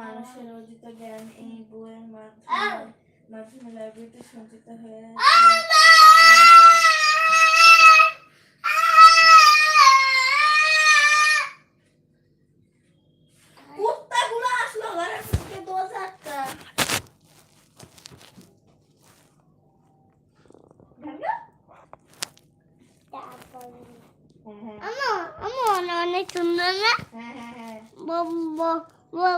মানুষের অর্জিত জ্ঞান এই বইয়ের মাধ্যমে মাধ্যমে লাইব্রেরিতে সঞ্চিত হয়ে অনেক সুন্দর না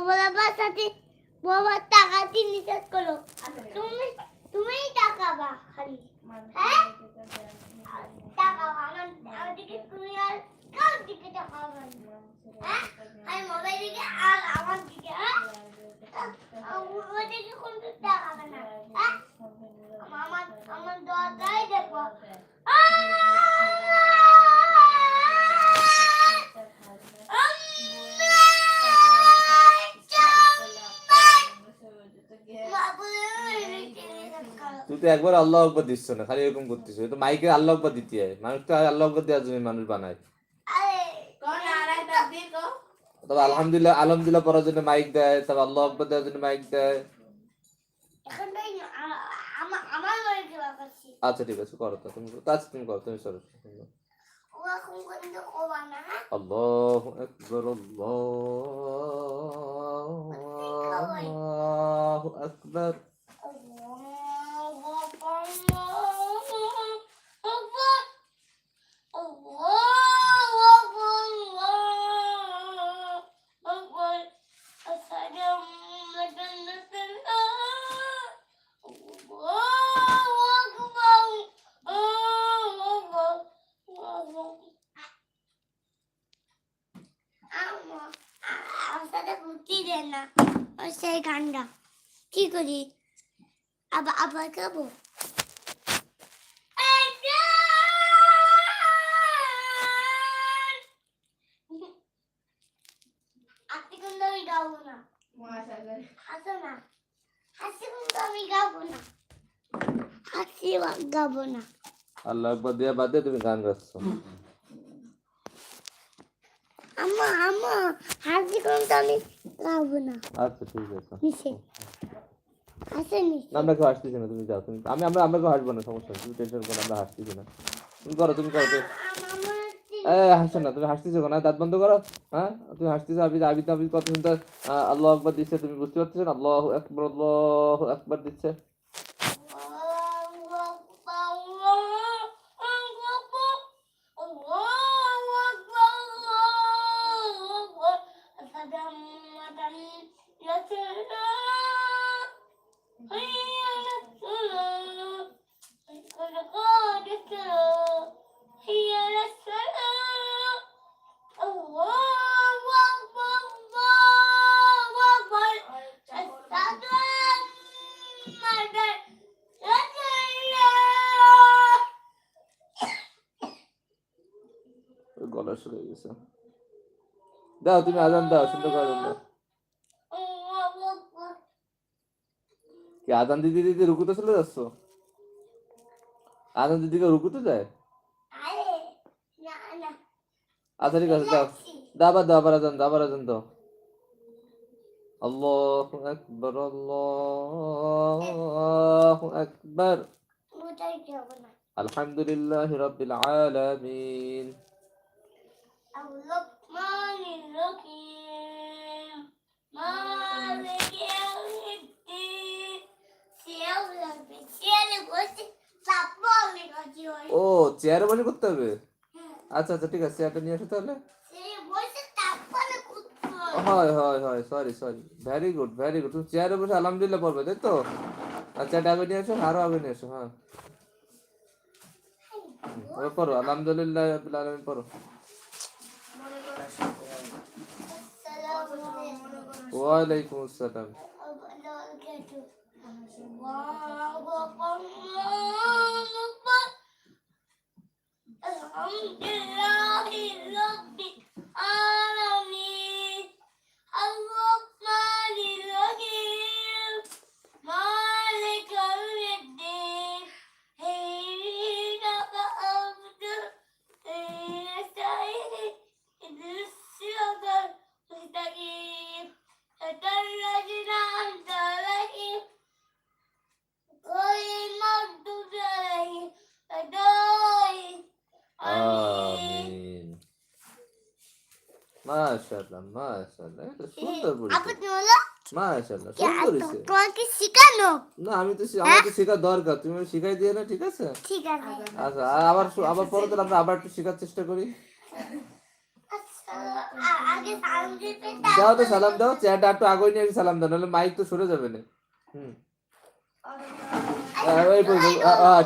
বলা বাসাতে বাবা টাকা দিয়ে নিষেধ করো তুমি তুমিই টাকা বা খালি হ্যাঁ? টাকা আমার দিকে তুমি আর কার দিকে টাকা হ্যাঁ? আমি মোবাইল দিকে আর আমার দিকে হ্যাঁ লাইব্রেরিতে সঞ্চিত হয়ে আমার ওদিকে কোন টাকা বা না হ্যাঁ আমার আমার দরজাই দেখব তুই তো একবার আল্লাহ আকবর দিচ্ছ না, খালি এরকম করতেছ। তো মাইকে আল্লাহ আকবর দিতে হয়। মানুষ তো আল্লাহ আকবর দেওয়ার জন্য মানুষ বানায়। তবে আলহামদুলিল্লাহ আলহামদুলিল্লাহ পড়ার জন্য মাইক দেয়, তবে আল্লাহ আকবর দেওয়ার জন্য মাইক দেয়। আচ্ছা ঠিক আছে, করো তুমি আচ্ছা তুমি করো, তুমি সরো আল্লাহ আকবর, আল্লাহ সেই গানটা। কি করি? আবার আবার আমি গাবো না। হাসো না। হাসি কিন্তু আমি গাবো না। হাসি গাবো না। আল্লাহ দেওয়া বাদ দিয়ে তুমি গান গাচ্ছ। আম্মা আম্মা হাসি কিন্তু আমি না। আচ্ছা ঠিক আছে। নিচে। হাসে আমরা কেউ হাসতেছি না তুমি যাও তুমি আমি আমরা আমরা কেউ হাসবো না সমস্যা তুমি টেনশন করো আমরা হাসতেছি না। তুমি করো তুমি করো এ হাসছো না তুমি হাসতেছো না দাঁত বন্ধ করো হ্যাঁ? তুমি হাসতেছো আবি আবি আবি কত সুন্দর আল্লাহ আকবর দিচ্ছে তুমি বুঝতে পারছ না? আল্লাহ আকবর আল্লাহ আকবর দিচ্ছে। গলা শুরু হয়ে গেছে। দাও তুমি আজান দাও সুন্দর করে আজান দাও। কি আজান দিদি দিদি রুকুতে চলে যাচ্ছ? আজান দিদিকে রুকুতে যায়? আচ্ছা ঠিক আছে দাও দাও আবার দাও আবার আজান দাও। আবার আজান দাও আল্লাহ আকবর আল্লাহ আকবর আলহামদুলিল্লাহ রাব্বিল আলামিন الرحمن الرحيم مالك يوم الدين سيولة بسيالة بسي সাপলি কাজি হয় ও চেয়ারে বসে করতে হবে আচ্ছা আচ্ছা ঠিক আছে চেয়ারটা নিয়ে আসো তাহলে হয় হয় হয় sorry sorry very good very good তুমি চেয়ারে বসে আলহামদুলিল্লাহ পড়বে, তাই তো? আচ্ছা এটা আগে নিয়ে আসো, আরও আগে নিয়ে আসো হ্যাঁ। পড়ো, আলহামদুলিল্লাহ আলমিন পড়ো। ওয়ালাইকুম আসসালাম। الحمد لله رب العالمين মাশাআল্লাহ মাশাআল্লাহ এটা সুন্দর আপু পড়েছে তুমি মাশাআল্লাহ সুন্দর হয়েছে তোমাকে শেখানো না আমি তো আমার তো শেখার দরকার তুমি শিখাই দিয়ে না ঠিক আছে ঠিক আছে আচ্ছা আবার আবার পরে তাহলে আমরা আবার একটু শেখার চেষ্টা করি আচ্ছা, দাও তো সালাম দাও চেয়ারটা একটু আগে নিয়ে সালাম দাও নাহলে মাইক তো সরে যাবে না হুম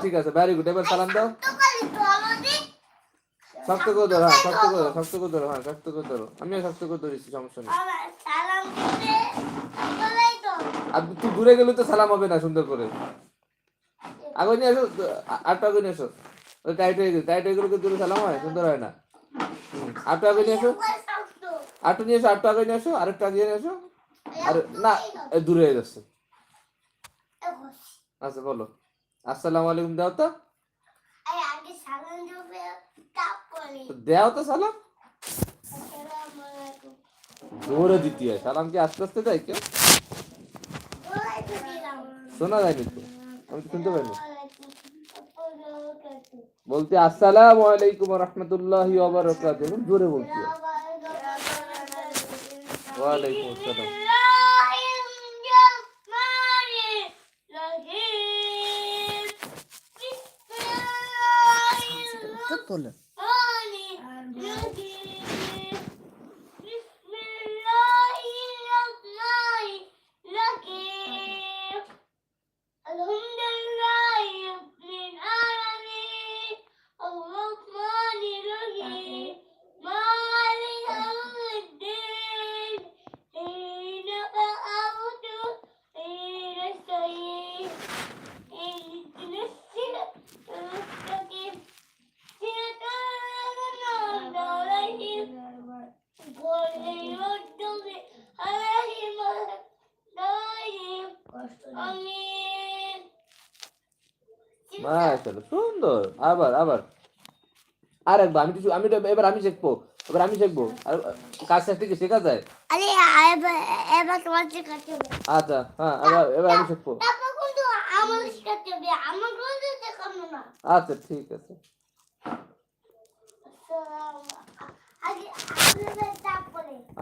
ঠিক আছে ভেরি গুড এবার সালাম দাও শক্ত করে ধরো হ্যাঁ শক্ত করে শক্ত করে ধরো হ্যাঁ শক্ত করে ধরো। আমিও শক্ত করে ধরেছি সমস্যা নেই। আর তুই দূরে গেলে তো সালাম হবে না সুন্দর করে। আগে নিয়ে এসো আটটা আগে নিয়ে এসো। ওই টাইট হয়ে গেছে টাইট হয়ে গেলে দূরে সালাম হয়? সুন্দর হয় না। আটটা আগে নিয়ে এসো। আটটা নিয়ে এসো আটটা আগে নিয়ে এসো আরেকটা আগে নিয়ে এসো। আর না দূরে হয়ে যাচ্ছে। আচ্ছা বলো। আসসালামু আলাইকুম দাও তো এই আগে সালাম দিবে তারপরে তো দেও তো সালাম জোরে দিতে হয় সালাম কি আস্তে আস্তে দেয় কেউ? শোনা যায়নি তো? আমি তো শুনতে পাইনি। বলতে আসসালামু আলাইকুম রহমতুল্লাহি ওয়া বারাকাতুহু। জোরে বলতে। হয়। ওয়ালাইকুম আসসালাম। বলে সুন্দর। আবার আবার। আর একবার আমি কিছু আমি এবার আমি শিখব এবার আমি শিখব আর কাজ শেষ থেকে শেখা যায়? আরে এবার তোমার শেখাতে হবে। আচ্ছা হ্যাঁ এবার এবার আমি শিখব তারপর কিন্তু আমার শেখাতে হবে আমার কিন্তু শেখানো না। আচ্ছা ঠিক আছে।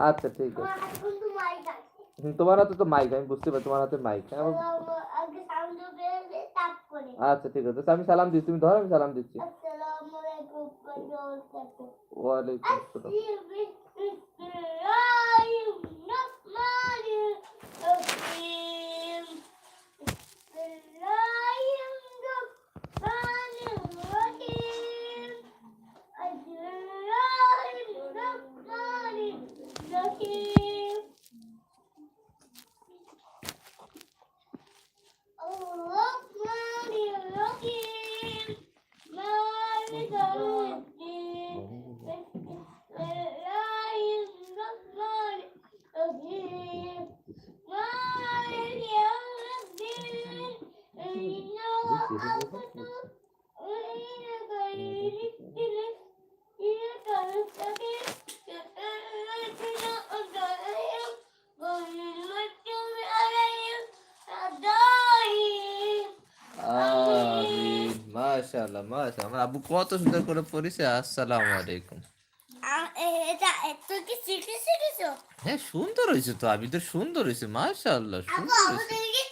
আচ্ছা ঠিক আছে। তোমার হাতে তো মাইক আমি বুঝতে পারি তোমার হাতে মাইক আচ্ছা ঠিক আছে। আমি সালাম দিচ্ছি তুমি ধরো আমি সালাম দিচ্ছি। ওয়ালাইকুম আসসালাম Thank you. আমিন মাশাআল্লাহ মাশাআল্লাহ আমার আব্বু কত সুন্দর করে পড়েছে আসসালামু আলাইকুম এটা তুই কি শিখে শিখেছো হ্যাঁ সুন্দর হয়েছে তো আমি তো সুন্দর হয়েছে মাশাআল্লাহ সুন্দর হয়েছে।